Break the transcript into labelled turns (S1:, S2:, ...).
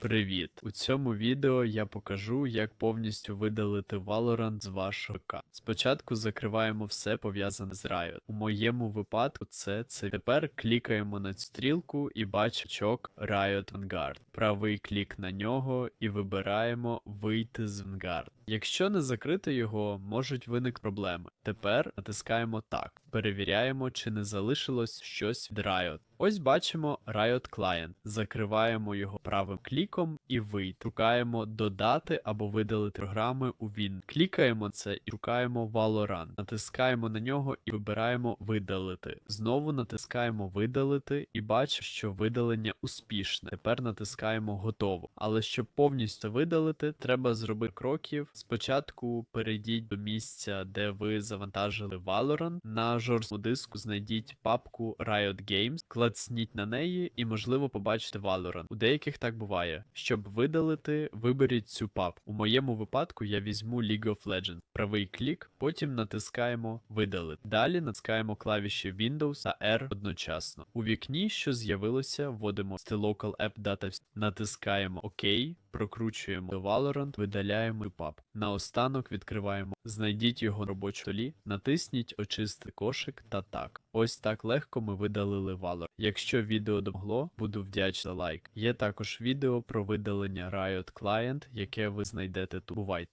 S1: Привіт! У цьому відео я покажу, як повністю видалити Valorant з вашого ПК. Спочатку закриваємо все пов'язане з Riot. У моєму випадку це це. Тепер клікаємо на цю стрілку і бачимо Riot Vanguard. Правий клік на нього і вибираємо вийти з Vanguard. Якщо не закрити його, можуть виникнути проблеми. Тепер натискаємо так. Перевіряємо, чи не залишилось щось від Riot. Ось бачимо Riot Client. Закриваємо його правим кліком і вийти. Шукаємо додати або видалити програми у він. Клікаємо це і шукаємо Valorant. Натискаємо на нього і вибираємо видалити. Знову натискаємо видалити і бачимо, що видалення успішне. Тепер натискаємо готово. Але щоб повністю видалити, треба зробити кроків. Спочатку перейдіть до місця, де ви завантажили Valorant. На жорсткому диску знайдіть папку Riot Games, клацніть на неї і, можливо, побачите Valorant. У деяких так буває. Щоб видалити, виберіть цю папку. У моєму випадку я візьму League of Legends. Правий клік, потім натискаємо видалити. Далі натискаємо клавіші Windows та R одночасно. У вікні, що з'явилося, вводимо Local App Data, натискаємо ОК. Прокручуємо до Valorant, видаляємо PUB. Наостанок відкриваємо. Знайдіть його на робочому столі, натисніть очистити кошик та так. Ось так легко ми видалили Valorant. Якщо відео домогло, буду вдячний за лайк. Є також відео про видалення Riot Client, яке ви знайдете тут. Бувайте.